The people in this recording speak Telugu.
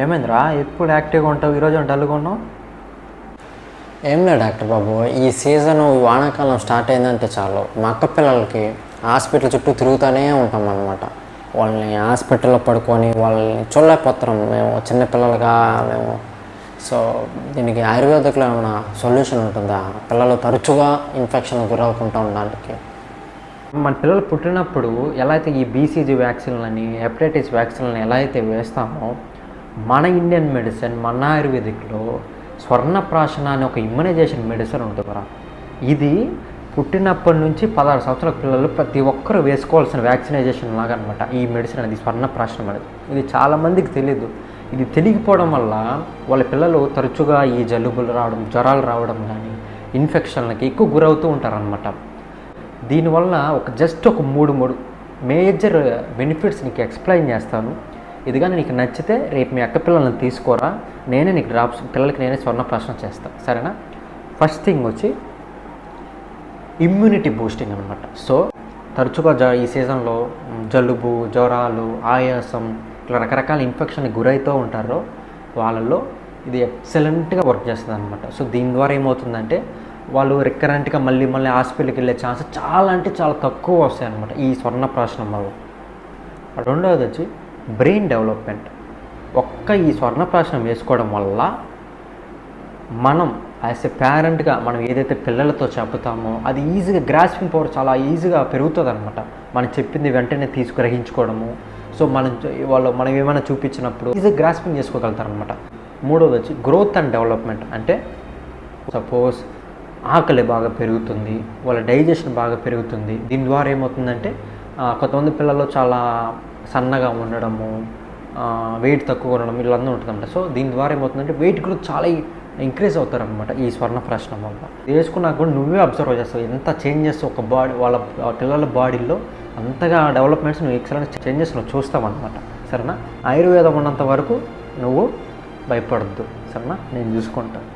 ఏమైందిరా? ఎప్పుడు యాక్టివ్గా ఉంటావు? ఈరోజు డల్గా ఉన్నావు? ఏం లేదు డాక్టర్ బాబు. ఈ సీజన్ వానాకాలం స్టార్ట్ అయిందంటే చాలు. మా అక్క పిల్లలకి హాస్పిటల్ చుట్టూ తిరుగుతూనే ఉంటాం అనమాట వాళ్ళని హాస్పిటల్లో పడుకొని వాళ్ళని చూడలేకపోతున్నాం మేము చిన్నపిల్లలుగా మేము. సో దీనికి ఆయుర్వేదిక్లో ఏమైనా సొల్యూషన్ ఉంటుందా? పిల్లలు తరచుగా ఇన్ఫెక్షన్ గురవుకుంటూ ఉండడానికి. మన పిల్లలు పుట్టినప్పుడు ఎలా అయితే ఈ బీసీజీ వ్యాక్సిన్లని హెపటైటిస్ వ్యాక్సిన్లని ఎలా అయితే వేస్తామో మన ఇండియన్ మెడిసిన్ మన ఆయుర్వేదిక్లో స్వర్ణప్రాశన అనే ఒక ఇమ్యునైజేషన్ మెడిసిన్ ఉంటుందిరా ఇది పుట్టినప్పటి నుంచి పదహారు సంవత్సరాల పిల్లలు ప్రతి ఒక్కరు వేసుకోవాల్సిన వ్యాక్సినైజేషన్ లాగా అనమాట ఈ మెడిసిన్ అనేది స్వర్ణప్రాశనం అనేది. ఇది చాలామందికి తెలియదు ఇది తెలియకపోవడం వల్ల వాళ్ళ పిల్లలు తరచుగా ఈ జలుబులు రావడం జ్వరాలు రావడం కానీ ఇన్ఫెక్షన్లకి ఎక్కువ గురవుతూ ఉంటారనమాట దీనివల్ల ఒక జస్ట్ ఒక మూడు మూడు మేజర్ బెనిఫిట్స్ నీకు ఎక్స్ప్లెయిన్ చేస్తాను. ఇదిగా నీకు నచ్చితే రేపు మీ అక్క పిల్లల్ని తీసుకోరా. నేనే నీకు డ్రాప్స్ పిల్లలకి నేనే స్వర్ణ ప్రశ్న చేస్తాను సరేనా? ఫస్ట్ థింగ్ వచ్చి ఇమ్యూనిటీ బూస్టింగ్ అనమాట సో తరచుగా జ ఈ సీజన్లో జలుబు జ్వరాలు ఆయాసం ఇట్లా రకరకాల ఇన్ఫెక్షన్ గురవుతూ ఉంటారో వాళ్ళల్లో ఇది ఎక్సలెంట్గా వర్క్ చేస్తుంది అనమాట సో దీని ద్వారా ఏమవుతుందంటే వాళ్ళు రికరెంట్గా మళ్ళీ మళ్ళీ హాస్పిటల్కి వెళ్ళే ఛాన్స్ చాలా అంటే చాలా తక్కువ వస్తాయి అనమాట ఈ స్వర్ణప్రాశనం వల్ల. రెండవది వచ్చి బ్రెయిన్ డెవలప్మెంట్. ఒక్క ఈ స్వర్ణప్రాశనం వేసుకోవడం వల్ల మనం యాజ్ ఎ పేరెంట్గా మనం ఏదైతే పిల్లలతో చెప్తామో అది ఈజీగా గ్రాస్పింగ్ పవర్ చాలా ఈజీగా పెరుగుతుంది అనమాట మనం చెప్పింది వెంటనే తీసుకురహించుకోవడము సో మనం వాళ్ళు మనం ఏమైనా చూపించినప్పుడు ఈజీగా గ్రాస్పింగ్ చేసుకోగలుగుతారనమాట మూడోది వచ్చి గ్రోత్ అండ్ డెవలప్మెంట్ అంటే సపోజ్ ఆకలి బాగా పెరుగుతుంది వాళ్ళ డైజెషన్ బాగా పెరుగుతుంది. దీని ద్వారా ఏమవుతుందంటే కొంతమంది పిల్లలు చాలా సన్నగా ఉండడము వెయిట్ తక్కువ ఉండడం ఇలాంటి ఉంటుందంట సో దీని ద్వారా ఏమవుతుందంటే వెయిట్ కూడా చాలా ఇంక్రీజ్ అవుతారనమాట ఈ స్వర్ణ ప్రశ్న వల్ల. వేసుకున్నాక కూడా నువ్వే అబ్జర్వ్ చేస్తావు. ఎంత చేంజెస్ ఒక బాడీ వాళ్ళ పిల్లల బాడీలో అంతగా డెవలప్మెంట్స్ నువ్వు ఎక్సలెంట్ చేంజెస్ నువ్వు చూస్తావన్నమాట. సరేనా? ఆయుర్వేదం ఉన్నంత వరకు నువ్వు భయపడద్దు. సరేనా? నేను చూసుకుంటాను